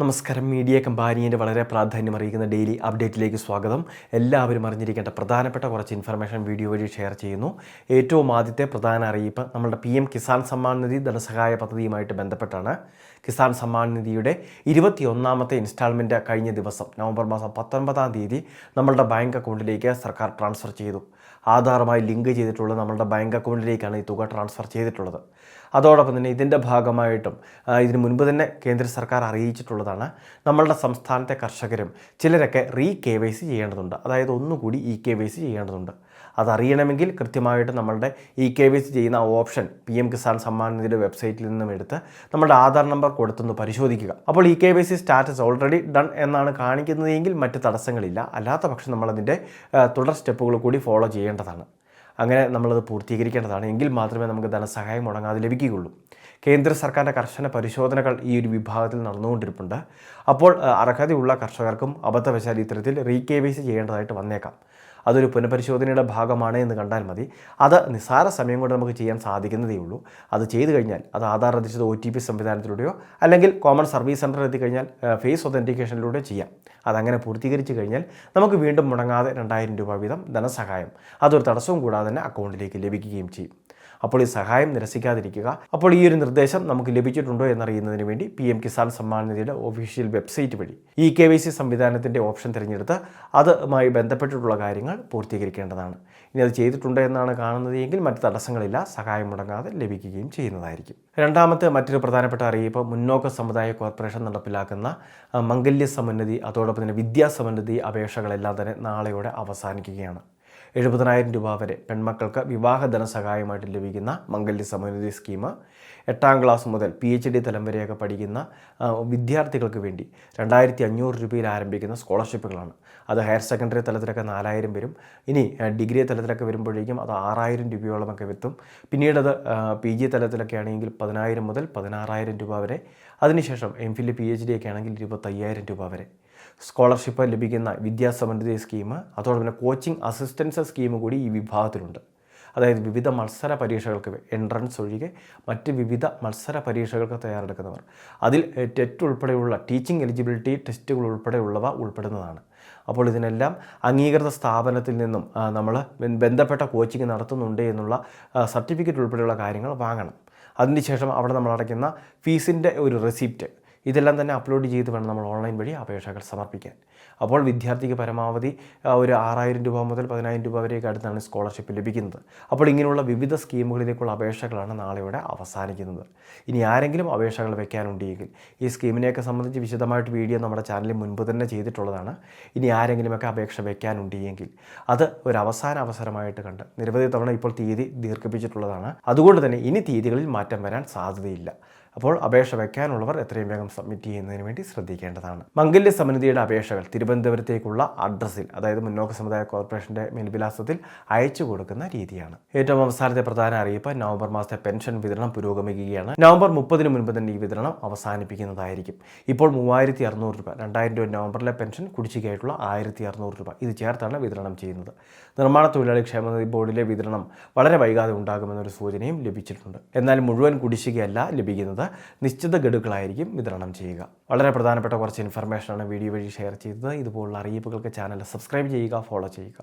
നമസ്കാരം. മീഡിയ കമ്പാനിയുടെ വളരെ പ്രാധാന്യം അറിയിക്കുന്ന ഡെയിലി അപ്ഡേറ്റിലേക്ക് സ്വാഗതം. എല്ലാവരും അറിഞ്ഞിരിക്കേണ്ട പ്രധാനപ്പെട്ട കുറച്ച് ഇൻഫർമേഷൻ വീഡിയോ വഴി ഷെയർ ചെയ്യുന്നു. ഏറ്റവും ആദ്യത്തെ പ്രധാന അറിയിപ്പ് നമ്മുടെ പി എം കിസാൻ സമ്മാൻ നിധി ധനസഹായ പദ്ധതിയുമായിട്ട് ബന്ധപ്പെട്ടാണ്. കിസാൻ സമ്മാൻ നിധിയുടെ ഇരുപത്തിയൊന്നാമത്തെ ഇൻസ്റ്റാൾമെന്റ് കഴിഞ്ഞ ദിവസം നവംബർ മാസം പത്തൊൻപതാം തീയതി നമ്മളുടെ ബാങ്ക് അക്കൗണ്ടിലേക്ക് സർക്കാർ ട്രാൻസ്ഫർ ചെയ്തു. ആധാറുമായി ലിങ്ക് ചെയ്തിട്ടുള്ള നമ്മളുടെ ബാങ്ക് അക്കൗണ്ടിലേക്കാണ് ഈ തുക ട്രാൻസ്ഫർ ചെയ്തിട്ടുള്ളത്. അതോടൊപ്പം തന്നെ ഇതിന്റെ ഭാഗമായിട്ടും ഇതിന് മുൻപ് തന്നെ കേന്ദ്ര സർക്കാർ അറിയിച്ചിട്ടുള്ളതാണ് നമ്മളുടെ സംസ്ഥാനത്തെ കർഷകരും ചിലരൊക്കെ റീ കെ വൈ സി ചെയ്യേണ്ടതുണ്ട്. അതായത് ഒന്നുകൂടി ഇ കെ വൈ സി ചെയ്യേണ്ടതുണ്ട്. അതറിയണമെങ്കിൽ കൃത്യമായിട്ട് നമ്മളുടെ ഇ കെ വി സി ചെയ്യുന്ന option P M Kisan Samman നിധിയുടെ വെബ്സൈറ്റിൽ നിന്നും എടുത്ത് നമ്മുടെ ആധാർ നമ്പർ കൊടുത്തൊന്ന് പരിശോധിക്കുക. അപ്പോൾ E K V C status already done എന്നാണ് കാണിക്കുന്നതെങ്കിൽ മറ്റ് തടസ്സങ്ങളില്ല. അല്ലാത്ത പക്ഷം നമ്മളതിന്റെ തുടർ സ്റ്റെപ്പുകൾ കൂടി ഫോളോ ചെയ്യേണ്ടതാണ്. അങ്ങനെ നമ്മളത് പൂർത്തീകരിക്കേണ്ടതാണ്. എങ്കിൽ മാത്രമേ നമുക്ക് ധനസഹായം മുടങ്ങാതെ ലഭിക്കുകയുള്ളൂ. കേന്ദ്ര സർക്കാരിന്റെ കർശന പരിശോധനകൾ ഈ ഒരു വിഭാഗത്തിൽ നടന്നുകൊണ്ടിരിപ്പുണ്ട്. അപ്പോൾ അർഹതയുള്ള കർഷകർക്കും അബദ്ധവശാൽ ഇത്തരത്തിൽ റീ കെ ചെയ്യേണ്ടതായിട്ട് വന്നേക്കാം. അതൊരു പുനഃപരിശോധനയുടെ ഭാഗമാണ് എന്ന് കണ്ടാൽ മതി. അത് നിസ്സാര സമയം കൊണ്ട് നമുക്ക് ചെയ്യാൻ സാധിക്കുന്നതേ ഉള്ളൂ. അത് ചെയ്തു കഴിഞ്ഞാൽ അത് ആധാർ അധിഷ്ഠിത ഒ ടി പി സംവിധാനത്തിലൂടെയോ അല്ലെങ്കിൽ കോമൺ സർവീസ് സെന്ററിൽ എത്തിക്കഴിഞ്ഞാൽ ഫേസ് ഒതന്റിക്കേഷനിലൂടെ ചെയ്യാം. അതങ്ങനെ പൂർത്തീകരിച്ച് കഴിഞ്ഞാൽ നമുക്ക് വീണ്ടും മുടങ്ങാതെ രണ്ടായിരം രൂപ വീതം ധനസഹായം. അതൊരു തടസ്സവും കൂടാതെ തന്നെ അക്കൗണ്ടിലേക്ക് ലഭിക്കുകയും ചെയ്യും. അപ്പോൾ ഈ സഹായം നിരസിക്കാതിരിക്കുക. അപ്പോൾ ഈ ഒരു നിർദ്ദേശം നമുക്ക് ലഭിച്ചിട്ടുണ്ടോ എന്നറിയുന്നതിന് വേണ്ടി പി എം കിസാൻ സമ്മാൻ നിധിയുടെ ഒഫീഷ്യൽ വെബ്സൈറ്റ് വഴി ഇ കെ വൈ സി സംവിധാനത്തിന്റെ ഓപ്ഷൻ തിരഞ്ഞെടുത്ത് അതുമായി ബന്ധപ്പെട്ടിട്ടുള്ള കാര്യങ്ങൾ പൂർത്തീകരിക്കേണ്ടതാണ്. ഇനി അത് ചെയ്തിട്ടുണ്ട് എന്നാണ് കാണുന്നത് എങ്കിൽ മറ്റ് തടസ്സങ്ങളില്ല സഹായം മുടങ്ങാതെ ലഭിക്കുകയും ചെയ്യുന്നതായിരിക്കും. രണ്ടാമത്തെ മറ്റൊരു പ്രധാനപ്പെട്ട അറിയിപ്പ് മുന്നോക്ക സമുദായ കോർപ്പറേഷൻ നടപ്പിലാക്കുന്ന മംഗല്യ സമുന്നതി അതോടൊപ്പം തന്നെ വിദ്യാസമുന്നതി അപേക്ഷകളെല്ലാം തന്നെ നാളെയോടെ അവസാനിക്കുകയാണ്. എഴുപതിനായിരം രൂപ വരെ പെൺമക്കൾക്ക് വിവാഹ ധനസഹായമായിട്ട് ലഭിക്കുന്ന മംഗല്യ സമനിധി സ്കീം. എട്ടാം ക്ലാസ് മുതൽ പി എച്ച് ഡി തലം വരെയൊക്കെ പഠിക്കുന്ന വിദ്യാർത്ഥികൾക്ക് വേണ്ടി രണ്ടായിരത്തി അഞ്ഞൂറ് രൂപയിൽ ആരംഭിക്കുന്ന സ്കോളർഷിപ്പുകളാണ്. അത് ഹയർ സെക്കൻഡറി തലത്തിലൊക്കെ നാലായിരം വരും. ഇനി ഡിഗ്രി തലത്തിലൊക്കെ വരുമ്പോഴേക്കും അത് ആറായിരം രൂപയോളമൊക്കെ വെത്തും പിന്നീടത് പി ജി തലത്തിലൊക്കെ ആണെങ്കിൽ പതിനായിരം മുതൽ പതിനാറായിരം രൂപ വരെ. അതിനുശേഷം M phil P H D ഒക്കെ ആണെങ്കിൽ ഇരുപത്തയ്യായിരം രൂപ വരെ. സ്കോളർഷിപ്പ് ലഭിക്കുന്ന വിദ്യാസമൃദ്ധി സ്കീം അതോടൊപ്പം തന്നെ കോച്ചിങ് അസിസ്റ്റൻസ് സ്കീം കൂടി ഈ വിഭാഗത്തിലുണ്ട്. അതായത് വിവിധ മത്സര പരീക്ഷകൾക്ക് എൻട്രൻസ് ഒഴികെ മറ്റ് വിവിധ മത്സര പരീക്ഷകൾക്ക് തയ്യാറെടുക്കുന്നവർ. അതിൽ ടെറ്റ് ഉൾപ്പെടെയുള്ള ടീച്ചിങ് എലിജിബിലിറ്റി ടെസ്റ്റുകൾ ഉൾപ്പെടെയുള്ളവ ഉൾപ്പെടുന്നതാണ്. അപ്പോൾ ഇതിനെല്ലാം അംഗീകൃത സ്ഥാപനത്തിൽ നിന്നും നമ്മൾ ബന്ധപ്പെട്ട കോച്ചിങ് നടത്തുന്നുണ്ട് എന്നുള്ള സർട്ടിഫിക്കറ്റ് ഉൾപ്പെടെയുള്ള കാര്യങ്ങൾ വാങ്ങണം. അതിനുശേഷം അവിടെ നമ്മൾ അടയ്ക്കുന്ന ഫീസിന്റെ ഒരു റെസിപ്റ്റ് ഇതെല്ലാം തന്നെ അപ്ലോഡ് ചെയ്ത് വേണം നമ്മൾ ഓൺലൈൻ വഴി അപേക്ഷകൾ സമർപ്പിക്കാൻ. അപ്പോൾ വിദ്യാർത്ഥിക്ക് പരമാവധി ഒരു ആറായിരം രൂപ മുതൽ പതിനായിരം രൂപ വരെയൊക്കെ അടുത്താണ് സ്കോളർഷിപ്പ് ലഭിക്കുന്നത്. അപ്പോൾ ഇങ്ങനെയുള്ള വിവിധ സ്കീമുകളിലേക്കുള്ള അപേക്ഷകളാണ് നാളെയോടെ അവസാനിക്കുന്നത്. ഇനി ആരെങ്കിലും അപേക്ഷകൾ വെക്കാനുണ്ടെങ്കിൽ ഈ സ്കീമിനെയൊക്കെ സംബന്ധിച്ച് വിശദമായിട്ട് വീഡിയോ നമ്മുടെ ചാനലിൽ മുൻപ് തന്നെ ചെയ്തിട്ടുള്ളതാണ്. ഇനി ആരെങ്കിലുമൊക്കെ അപേക്ഷ വെക്കാനുണ്ടെങ്കിൽ അത് ഒരു അവസാന അവസരമായിട്ട് കണ്ട് നിരവധി തവണ ഇപ്പോൾ തീയതി ദീർഘിപ്പിച്ചിട്ടുള്ളതാണ്. അതുകൊണ്ട് തന്നെ ഇനി തീയതികളിൽ മാറ്റം വരാൻ സാധ്യതയില്ല. അപ്പോൾ അപേക്ഷ വയ്ക്കാനുള്ളവർ എത്രയും വേഗം സബ്മിറ്റ് ചെയ്യുന്നതിന് വേണ്ടി ശ്രദ്ധിക്കേണ്ടതാണ്. മംഗല്യ സമിതിയുടെ അപേക്ഷകൾ തിരുവനന്തപുരത്തേക്കുള്ള അഡ്രസ്സിൽ അതായത് മുന്നോക്ക സമുദായ കോർപ്പറേഷന്റെ മേൽവിലാസത്തിൽ അയച്ചു കൊടുക്കുന്ന രീതിയാണ്. ഏറ്റവും അവസാനത്തെ പ്രധാന അറിയിപ്പ് നവംബർ മാസത്തെ പെൻഷൻ വിതരണം പുരോഗമിക്കുകയാണ്. നവംബർ മുപ്പതിന് മുൻപ് തന്നെ ഈ വിതരണം അവസാനിപ്പിക്കുന്നതായിരിക്കും. ഇപ്പോൾ മൂവായിരത്തി അറുന്നൂറ് രൂപ രണ്ടായിരം രൂപ നവംബറിലെ പെൻഷൻ കുടിശ്ശികയായിട്ടുള്ള ആയിരത്തി അറുന്നൂറ് രൂപ. ഇത് ചേർത്താണ് വിതരണം ചെയ്യുന്നത്. നിർമ്മാണ തൊഴിലാളി ക്ഷേമനിധി ബോർഡിലെ വിതരണം വളരെ വൈകാതെ ഉണ്ടാകുമെന്നൊരു സൂചനയും ലഭിച്ചിട്ടുണ്ട്. എന്നാൽ മുഴുവൻ കുടിശ്ശികയല്ല ലഭിക്കുന്നത് നിശ്ചിത ഗഡുക്കളായിരിക്കും വിതരണം ചെയ്യുക. വളരെ പ്രധാനപ്പെട്ട കുറച്ച് ഇൻഫർമേഷനാണ് വീഡിയോ വഴി ഷെയർ ചെയ്തത്. ഇതുപോലുള്ള അറിയിപ്പുകൾക്ക് ചാനൽ സബ്സ്ക്രൈബ് ചെയ്യുക ഫോളോ ചെയ്യുക.